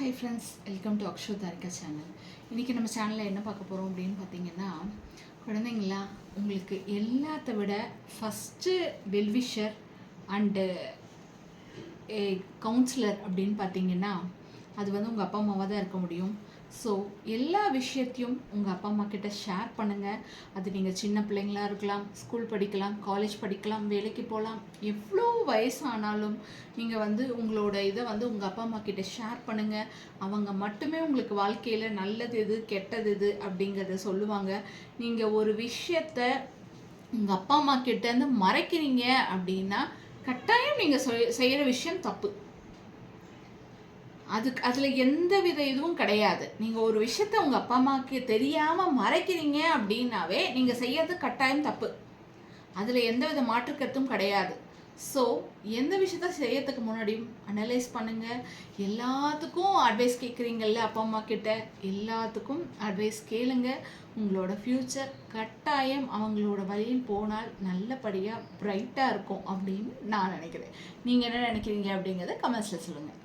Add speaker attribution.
Speaker 1: Hi friends welcome to Akshu Tharika channel இன்றைக்கி நம்ம சேனலில் என்ன பார்க்க போகிறோம் அப்படின்னு பார்த்தீங்கன்னா குழந்தைங்களா உங்களுக்கு எல்லாத்த விட ஃபஸ்ட்டு வெல்விஷர் அண்டு கவுன்சிலர் அப்படின்னு பார்த்தீங்கன்னா அது வந்து உங்கள் அப்பா அம்மாவாக தான் இருக்க முடியும். ஸோ எல்லா விஷயத்தையும் உங்கள் அப்பா அம்மா கிட்ட ஷேர் பண்ணுங்கள் அது நீங்கள் சின்ன பிள்ளைங்களா இருக்கலாம் ஸ்கூல் படிக்கலாம் காலேஜ் படிக்கலாம் வேலைக்கு போகலாம் எவ்வளோ வயசானாலும் நீங்கள் வந்து உங்களோட இதை வந்து உங்கள் அப்பா அம்மா கிட்ட ஷேர் பண்ணுங்கள் அவங்க மட்டுமே உங்களுக்கு வாழ்க்கையில் நல்லது எது கெட்டது எது அப்படிங்கிறத சொல்லுவாங்க. நீங்கள் ஒரு விஷயத்த உங்கள் அப்பா அம்மா கிட்டேருந்து மறைக்கிறீங்க அப்படின்னா கட்டாயம் நீங்கள் செய்கிற விஷயம் தப்பு. அதுக்கு அதில் எந்த வித இதுவும் கிடையாது. நீங்கள் ஒரு விஷயத்த உங்கள் அப்பா அம்மாவுக்கு தெரியாமல் மறைக்கிறீங்க அப்படின்னாவே நீங்கள் செய்யறது கட்டாயம் தப்பு. அதில் எந்த வித மாற்றுக்கருத்தும் கிடையாது. ஸோ எந்த விஷயத்த செய்யறதுக்கு முன்னாடியும் அனலைஸ் பண்ணுங்கள் எல்லாத்துக்கும் அட்வைஸ் கேட்குறீங்கல்ல அப்பா அம்மா கிட்ட எல்லாத்துக்கும் அட்வைஸ் கேளுங்க. உங்களோட ஃப்யூச்சர் கட்டாயம் அவங்களோட வழியில் போனால் நல்லபடியாக ப்ரைட்டாக இருக்கும் அப்படின்னு நான் நினைக்கிறேன். நீங்கள் என்ன நினைக்கிறீங்க அப்படிங்கிறத கமெண்ட்ஸில் சொல்லுங்கள்